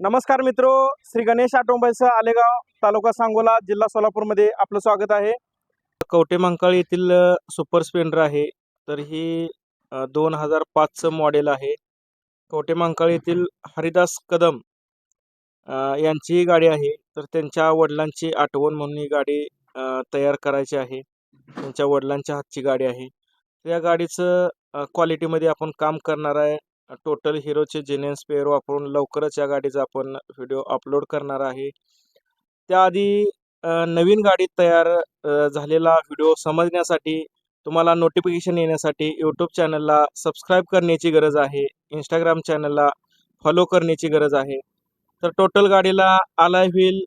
नमस्कार मित्रो श्री गणेश आटोंबाईसह आलेगाव तालुका सांगोला जिल्हा सोलापूरमध्ये आपलं स्वागत आहे. कवटे मंकाळ येथील सुपर स्प्लेंडर आहे. तर ही दोन हजार पाचचं मॉडेल आहे. कवटे मंकाळ येथील हरिदास कदम यांची ही गाडी आहे. तर त्यांच्या वडिलांची आठवण म्हणून ही गाडी तयार करायची आहे. त्यांच्या वडिलांच्या हातची गाडी आहे. तर या गाडीचं क्वालिटीमध्ये आपण काम करणार आहे. टोटल हिरोचे जेन्युन स्पेअर वापरून लवकरच या गाडीचा आपण व्हिडिओ अपलोड करणार आहे. त्याआधी नवीन गाडी तयार झालेला व्हिडिओ समजण्यासाठी तुम्हाला नोटिफिकेशन येण्यासाठी यूट्यूब चॅनलला सबस्क्राईब करण्याची गरज आहे. इंस्टाग्राम चॅनलला फॉलो करण्याची गरज आहे. तर टोटल गाडीला आलाय व्हील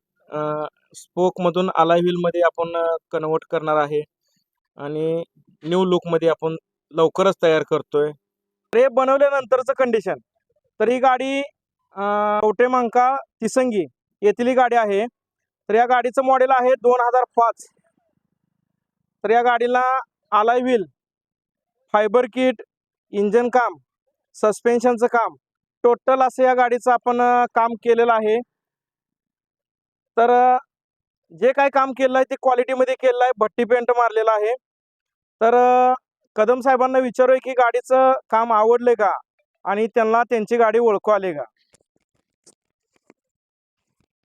स्पोकमधून आलाय व्हीलमध्ये आपण कन्वर्ट करणार आहे. आणि न्यू लुकमध्ये आपण लवकरच तयार करतोय. हे बनवल्यानंतरचं कंडिशन तर ही गाडी कवटे मांका तिसंगी येथील ही गाडी आहे. तर या गाडीचं मॉडेल आहे दोन हजार पाच. तर या गाडीला आलाय व्हील फायबर किट इंजन काम सस्पेन्शनचं काम. टोटल असं या गाडीचं आपण काम केलेलं आहे. तर जे काय काम केलं आहे ते क्वालिटीमध्ये केलं आहे. भट्टी पेंट मारलेला आहे. तर कदम साहेबांना विचारूया की गाडीचं काम आवडले का? आणि त्यांना त्यांची गाडी ओळखू आले का?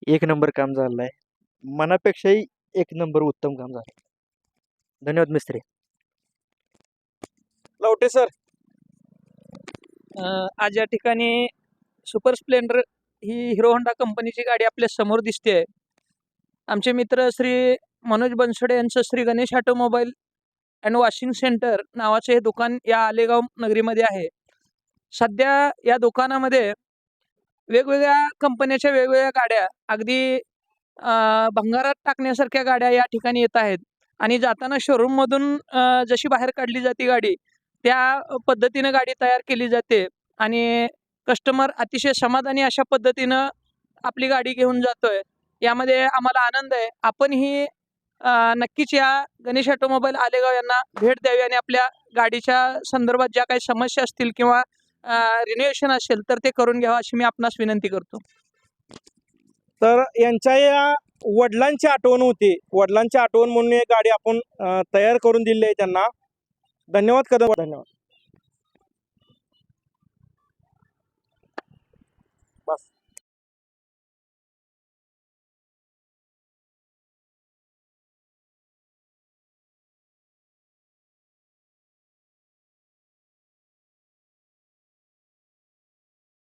एक नंबर काम झालं आहे मनापेक्षाही एक नंबर उत्तम काम झालं धन्यवाद मिस्त्री. लवटे सर. आज या ठिकाणी सुपर स्प्लेंडर ही हिरो होंडा कंपनीची गाडी आपल्यासमोर दिसते आमचे मित्र श्री मनोज बनसोडे यांचं Shri Ganesh automobile and washing centre नावाचे हे दुकान या आलेगाव नगरीमध्ये आहे. सध्या या दुकानामध्ये वेगवेगळ्या कंपन्याच्या वेगवेगळ्या गाड्या अगदी भंगारात टाकण्यासारख्या गाड्या या ठिकाणी येत आहेत. आणि जाताना शोरूममधून जशी बाहेर काढली जाते गाडी त्या पद्धतीनं गाडी तयार केली जाते आणि कस्टमर अतिशय समाधानी अशा पद्धतीनं आपली गाडी घेऊन जातोय. यामध्ये आम्हाला आनंद आहे. आपण ही नक्कीच या गणेश ऑटोमोबाईल आलेगाव यांना भेट द्यावी आणि आपल्या गाडीच्या संदर्भात ज्या काही समस्या असतील किंवा रिन्युएशन असेल तर ते करून घ्यावं अशी मी आपणास विनंती करतो. तर यांच्या या वडिलांची आठवण होती. वडिलांची आठवण म्हणून ही गाडी आपण तयार करून दिली आहे त्यांना. धन्यवाद कदम. धन्यवाद. बस.